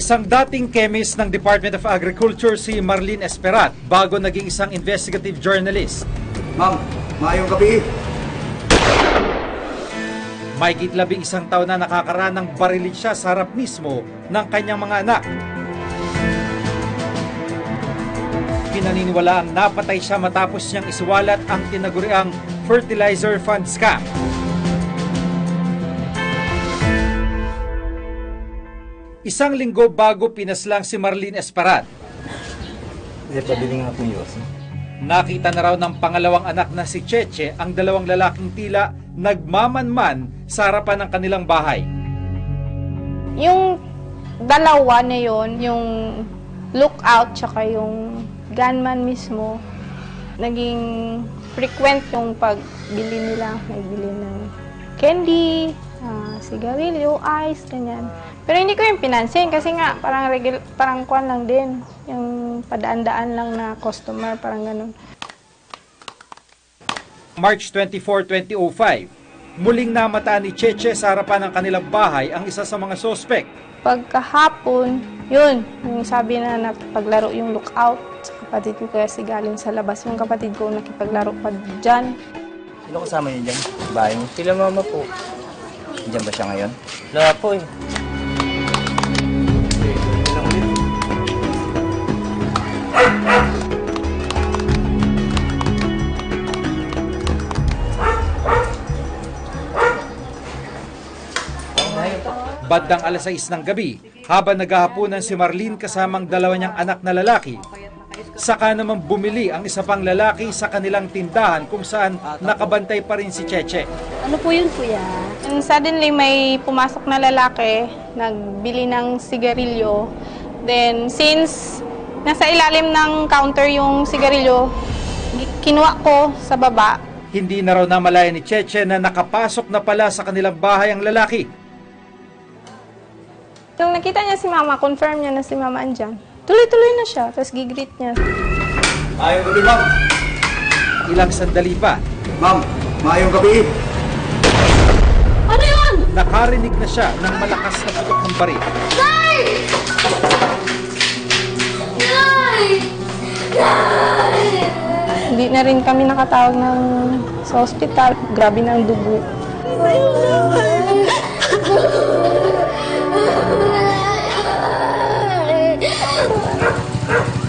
Isang dating chemist ng Department of Agriculture si Marlene Esperat bago naging isang investigative journalist. Ma'am, maayong gabi. May labing isang taon na nakakaraan ng barilin siya sa harap mismo ng kanyang mga anak. Pinaniniwala ang napatay siya matapos niyang isuwalat ang tinaguriang fertilizer fund scam. Isang linggo bago pinaslang si Marlene Esparat, yun. Nakita na raw ng pangalawang anak na si Cheche ang dalawang lalaking tila nagmamanman sa harapan ng kanilang bahay. Yung dalawa na yon, yung lookout tsaka yung gunman mismo, naging frequent yung pagbili nila. Nagbili ng candy, ah, sigarilyo, ice, ganyan. Pero hindi ko yung pinansin kasi nga parang regul- parang kwan lang din. Yung padaan-daan lang na customer, parang ganun. March 24, 2005, muling namataan ni Cheche sa harapan ng kanilang bahay ang isa sa mga sospek. Pagkahapon, yun, yung sabi na nakipaglaro yung lookout sa kapatid ko kasi galing sa labas. Yung kapatid ko nakipaglaro pa dyan. Sino kasama niyo dyan? Bahay niyo? Sila mama po. Diyan ba siya ngayon? Wala po eh. Bandang alas 6 ng gabi, habang naghahaponan si Marlene kasamang dalawa niyang anak na lalaki, saka naman bumili ang isa pang lalaki sa kanilang tindahan kung saan nakabantay pa rin si Cheche. Ano po yun, kuya? And suddenly may pumasok na lalaki, nagbili ng sigarilyo. Then since nasa ilalim ng counter yung sigarilyo, kinuha ko sa baba. Hindi na raw namalaya ni Cheche na nakapasok na pala sa kanilang bahay ang lalaki. Nung nakita niya si mama, confirm niya na si mama andyan. Tuloy-tuloy na siya, tapos gigreet niya. Maayong gabi, ma'am. Ilang sandali pa, Ma'am, maayong gabi. Ano yun? nakarinig na siya ng malakas na putok ng baril. Nay! Nay! Nay! Hindi na rin kami nakatawag ng sa ospital. Grabe na ang dugo.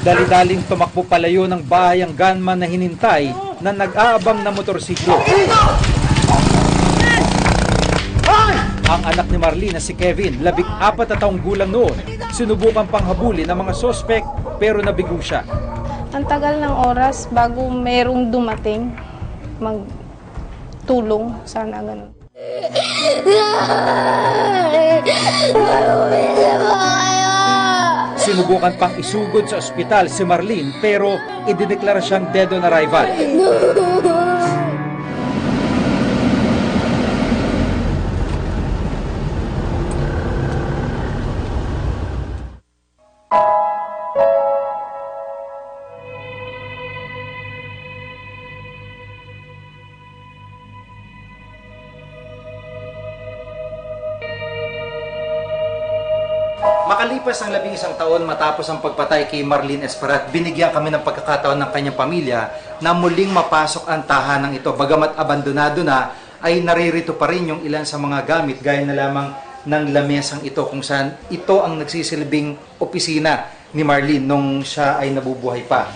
Dali-daling tumakbo palayo ng bahay ang gunman na hinintay na nag-aabang na motorsiklo. Ang anak ni Marlene na si Kevin, labing apat na taong gulang noon, sinubukan pang habulin ng mga sospek pero nabigo siya. Ang tagal ng oras bago mayroong dumating magtulong. Sana ganun. Sinubukan pang isugod sa ospital si Marlene pero idineklara siyang dead on arrival. Makalipas ang labing isang taon matapos ang pagpatay kay Marlene Esperat, binigyan kami ng pagkakataon ng kanyang pamilya na muling mapasok ang tahanang ito. Bagamat abandonado na, ay naririto pa rin yung ilan sa mga gamit gaya na lamang ng lamesang ito kung saan ito ang nagsisilbing opisina ni Marlene nung siya ay nabubuhay pa.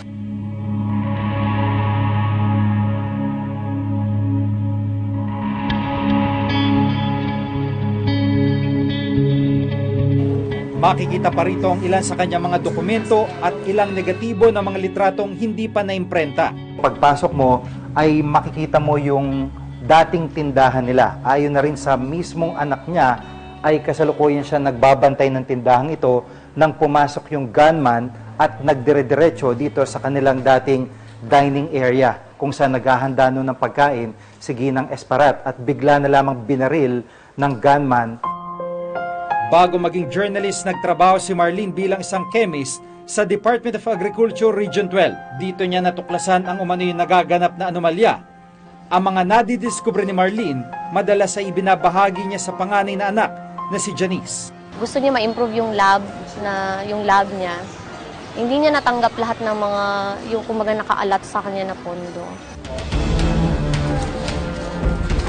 Makikita pa rito ang ilan sa kanyang mga dokumento at ilang negatibo na mga litratong hindi pa naimprenta. Pagpasok mo ay makikita mo yung dating tindahan nila. Ayon na rin sa mismong anak niya ay kasalukuyan siya nagbabantay ng tindahan ito nang pumasok yung gunman at nagdire-diretso dito sa kanilang dating dining area kung saan naghahanda noon ng pagkain si Ginang Esparat at bigla na lamang binaril ng gunman Bago maging journalist, nagtrabaho si Marlene bilang isang chemist sa Department of Agriculture Region 12. Dito niya natuklasan ang umano'y nagaganap na anomalya. Ang mga nadidiskubre ni Marlene, madalas ay ibinabahagi niya sa panganay na anak na si Janice. Gusto niya ma-improve yung lab na yung lab niya. Hindi niya natanggap lahat ng mga yung kumbaga nakaalat sa kanya na pondo.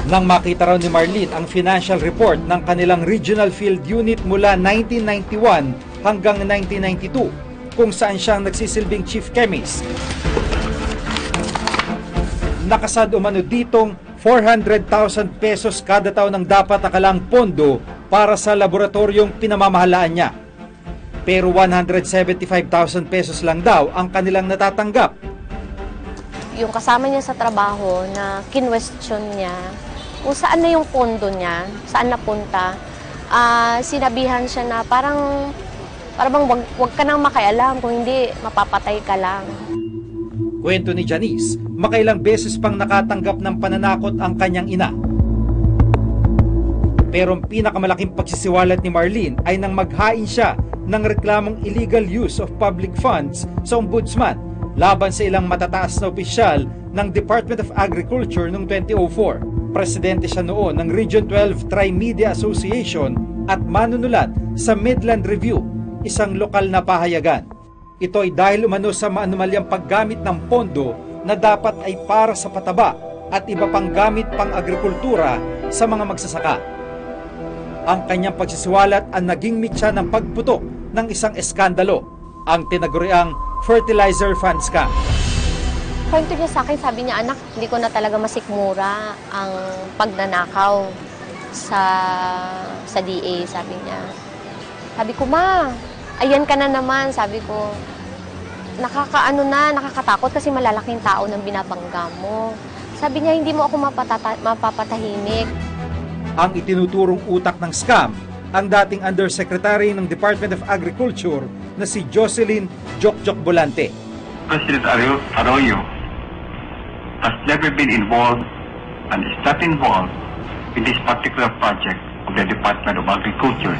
Nang makita raw ni Marlene ang financial report ng kanilang regional field unit mula 1991 hanggang 1992 kung saan siyang nagsisilbing chief chemist. Nakasad umano ditong 400,000 pesos kada taon ang dapat nakalang pondo para sa laboratoryong pinamamahalaan niya. Pero 175,000 pesos lang daw ang kanilang natatanggap. Yung kasama niya sa trabaho na kinwestiyon niya kung saan na yung pondo niya, saan napunta, ah, sinabihan siya na parang parang wag, wag ka nang makialam kung hindi mapapatay ka lang. Kwento ni Janice, makailang beses pang nakatanggap ng pananakot ang kanyang ina. Pero ang pinakamalaking pagsisiwalat ni Marlene ay nang maghain siya ng reklamong illegal use of public funds sa ombudsman laban sa ilang matataas na opisyal ng Department of Agriculture noong 2004. Presidente siya noon ng Region 12 Tri-Media Association at manunulat sa Midland Review, isang lokal na pahayagan. Ito ay dahil umano sa maanumalyang paggamit ng pondo na dapat ay para sa pataba at iba pang gamit pang agrikultura sa mga magsasaka. Ang kanyang pagsisiwalat ang naging mitya ng pagputok ng isang eskandalo, ang tinaguriang fertilizer fund scam. Kwento niya sa akin, sabi niya, anak, hindi ko na talaga masikmura ang pagnanakaw sa sa DA, sabi niya. Sabi ko, ma, ayan ka na naman, sabi ko. Nakakaano na, nakakatakot kasi malalaking tao ng binabangga mo. Sabi niya, hindi mo ako mapatata- mapapatahimik. Ang itinuturong utak ng scam, ang dating Undersecretary ng Department of Agriculture na si Jocelyn Jokjok Bolante. President Arroyo, has never been involved and is not involved in this particular project of the Department of Agriculture.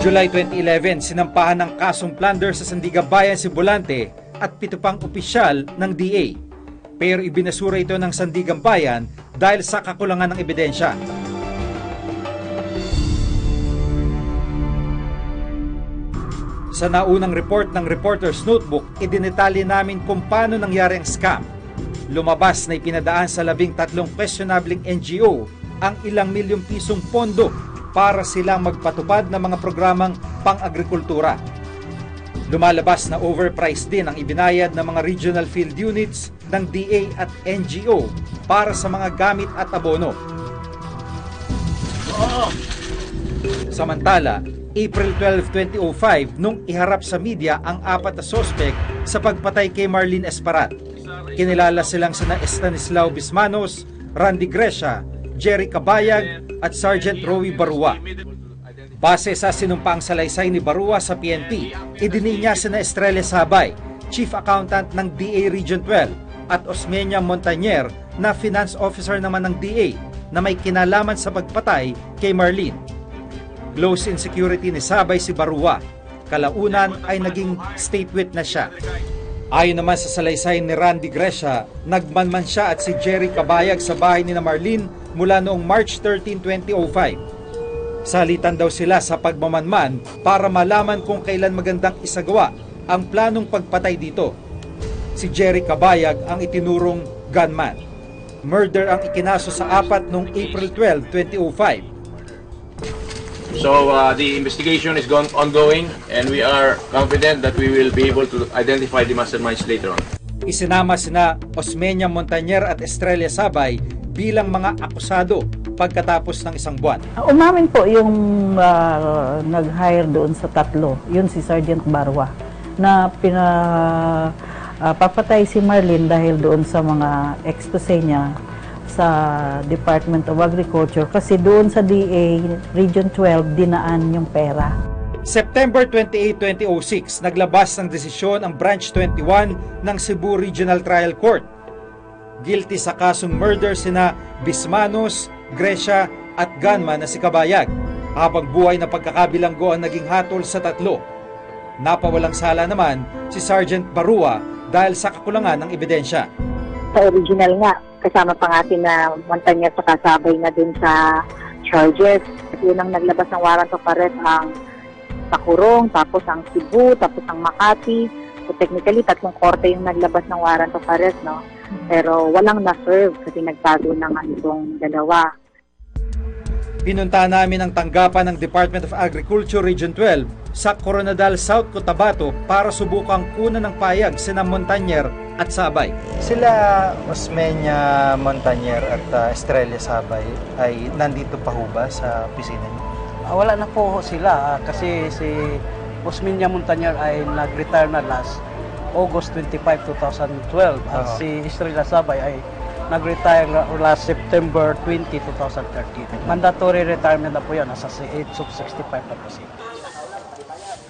July 2011, sinampahan ng kasong plunder sa Sandigan Bayan si Bolante at pito pang opisyal ng DA. Pero ibinasura ito ng Sandigan Bayan dahil sa kakulangan ng ebidensya. Sa naunang report ng Reporter's Notebook, idinetali namin kung paano nangyari ang scam. Lumabas na ipinadaan sa labing tatlong questionabling NGO ang ilang milyong pisong pondo para silang magpatupad ng mga programang pang-agrikultura. Lumalabas na overpriced din ang ibinayad ng mga regional field units ng DA at NGO para sa mga gamit at abono. Samantala, April 12, 2005 nung iharap sa media ang apat na sospek sa pagpatay kay Marlene Esparat. Kinilala silang sina Estanislao Bismanos, Randy Gresha, Jerry Cabayag at Sergeant Rowy Barua. Base sa sinumpaang salaysay ni Barua sa PNP, idini niya sina Estrella Sabay, Chief Accountant ng DA Region 12 at Osmeña Montañer na Finance Officer naman ng DA na may kinalaman sa pagpatay kay Marlene. Close in security ni Sabay si Barua. Kalaunan ay naging state witness siya. Ayon naman sa salaysay ni Randy Gresha, nagmanman siya at si Jerry Kabayag sa bahay ni na Marlene mula noong March 13, 2005. Salitan daw sila sa pagmamanman para malaman kung kailan magandang isagawa ang planong pagpatay dito. Si Jerry Kabayag ang itinurong gunman. Murder ang ikinaso sa apat noong April 12, 2005. So uh, the investigation is gone ongoing and we are confident that we will be able to identify the masterminds later on. Isinama sina Osmeña Montañer at Estrella Sabay bilang mga akusado pagkatapos ng isang buwan. Umamin po yung ah, nag-hire doon sa tatlo, yun si Sergeant Barwa, na pina ah, papatay si Marlene dahil doon sa mga expose niya sa Department of Agriculture kasi doon sa DA Region 12 dinaan yung pera. September 28, 2006, naglabas ng desisyon ang Branch 21 ng Cebu Regional Trial Court. Guilty sa kasong murder sina Bismanos, Gresha at gunman na si Kabayag, habang buhay na pagkakabilanggo ang naging hatol sa tatlo. Napawalang sala naman si Sergeant Barua dahil sa kakulangan ng ebidensya. Sa original nga, kasama pa nga na Montañez sa kasabay na dun sa charges. Yun ang naglabas ng warrant of arrest ang sa Kurong, tapos ang Cebu, tapos ang Makati. So technically, tatlong korte yung naglabas ng warrant of arrest, no? Pero walang na-serve kasi nagtago na nga itong dalawa. Pinunta namin ang tanggapan ng Department of Agriculture Region 12 sa Coronadal, South Cotabato para subukang kunan ng payag sina Montañer at Sabay. Sila Osmeña Montañer at uh, Estrella Sabay ay nandito pa ho ba sa opisina niyo? Ah, wala na po sila ah, kasi si Osminia Montañer ay nag-retire na last August 25, 2012 at Oo. si Estrella Sabay ay nag-retire la- last September 20, 2013. Mandatory retirement na po yan, nasa age of 65 na po siya.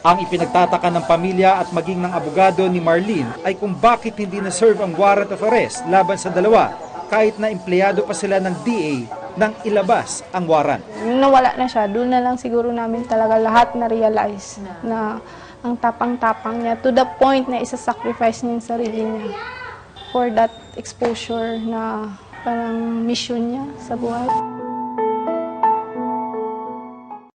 Ang ipinagtataka ng pamilya at maging ng abogado ni Marlene ay kung bakit hindi na-serve ang warrant of arrest laban sa dalawa kahit na empleyado pa sila ng DA nang ilabas ang warrant. Nawala na siya, doon na lang siguro namin talaga lahat na-realize na ang tapang-tapang niya to the point na isa-sacrifice niya yung sarili niya for that exposure na parang mission niya sa buhay.